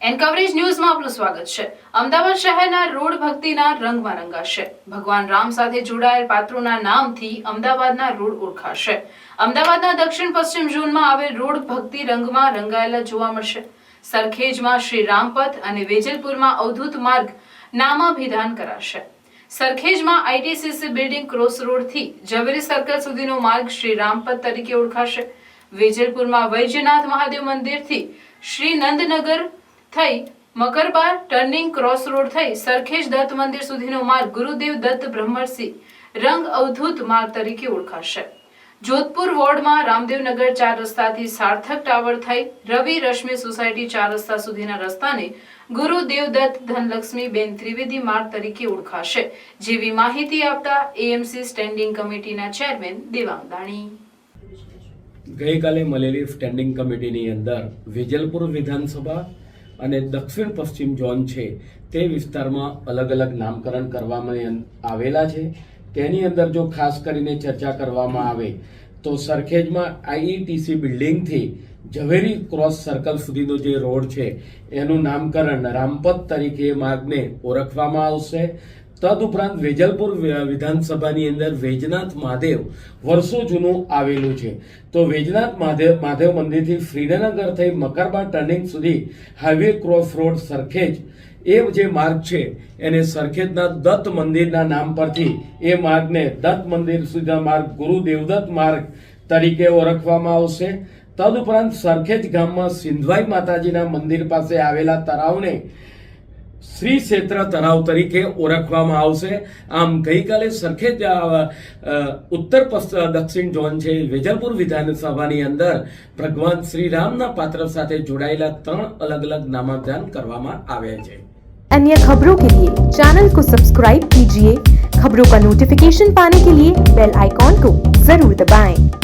N coverage ન્યૂઝમાં આપનું સ્વાગત છે. અમદાવાદ શહેરના રોડ ભક્તિના રંગમાં રંગાશે ભગવાન રામ સાથે જોડાયેલ પાત્રોના નામથી અમદાવાદના રોડ ઓળખાશે. અમદાવાદના દક્ષિણ પશ્ચિમ ઝોનમાં આવેલ રોડ ભક્તિ રંગમાં રંગાયેલા જોવા મળશે. સરખેજમાં શ્રી રામપથ અને વેજલપુરમાં અવધૂત માર્ગ નામાભિધાન કરાશે. સરખેજમાં આઈટીસીસી બિલ્ડિંગ ક્રોસ રોડથી ઝવેરી સર્કલ સુધીનો માર્ગ શ્રી રામપથ તરીકે ઓળખાશે. વેજલપુરમાં વૈજનાથ મહાદેવ મંદિરથી શ્રી નંદનગર થઈ મકરબાર ટર્નિંગ ક્રોસ રોડ થઈ સરખેજ દત્ત મંદિર સુધીનો માર્ગ ગુરુદેવ દત્ત બ્રહ્મર્ષિ રંગ અવધૂત માર્ગ તરીકે ઓળખાશે. જોધપુર વોર્ડમાં રામદેવનગર ચાર રસ્તાથી સાર્થક ટાવર થઈ રવિ રશ્મિ સોસાયટી ચાર રસ્તા સુધીના રસ્તાને ગુરુદેવ દત્ત ધનલક્ષ્મી બેન ત્રિવેદી માર્ગ તરીકે ઓળખાશે. જેવી માહિતી આપતા એએમસી સ્ટેન્ડિંગ કમિટીના ચેરમેન દેવાંગ ગઈકાલે મળેલી સ્ટેન્ડિંગ કમિટીની અંદર વિજલપુર વિધાનસભા અને દક્ષિણ પશ્ચિમ ઝોન છે, તે વિસ્તારમાં અલગ અલગ નામકરણ કરવામાં આવેલા છે. તેની અંદર જો ખાસ કરીને ચર્ચા કરવામાં આવે, તો સરખેજમાં આઈઈટીસી બિલ્ડિંગથી ઝવેરી ક્રોસ સર્કલ સુધીનો જે રોડ છે, એનું નામકરણ રામપત તરીકે માર્ગને ઓળખવામાં આવશે. તદુપરાંત વેજલપુર વિધાનસભાની અંદર વૈજનાથ મહાદેવ વર્ષો જૂનું આવેલું છે. તો વૈજનાથ મહાદેવ મહાદેવ મંદિરથી શ્રીનગર થઈ મકરબા ટર્નિંગ સુધી હાઈવે ક્રોસ રોડ સરખેજ. એ જે માર્ગ છે, એને સરખેજના દત્ત મંદિરના નામ પરથી એ માર્ગને દત્ત મંદિર સુધીના માર્ગ, ગુરુ દેવદત્ત માર્ગ તરીકે ઓળખવામાં આવશે. તદુપરાંત સરખેજ ગામમાં સિંધવાઈ માતાજીના મંદિર પાસે આવેલા તળાવને શ્રી ક્ષેત્ર તળાવ તરીકે ઓળખવામાં આવશે આમ ગઈકાલે સરખેજ અ, અ, ઉત્તર પશ્ચિમ દક્ષિણ ઝોન છે વેજલપુર વિધાનસભાની અંદર ભગવાન શ્રી રામના પાત્ર સાથે જોડાયેલા ત્રણ અલગ અલગ નામાભિધાન કરવામાં આવ્યા છે अन्य खबरों के लिए चैनल को सब्सक्राइब कीजिए खबरों का नोटिफिकेशन पाने के लिए बेल आइकॉन को जरूर दबाएं।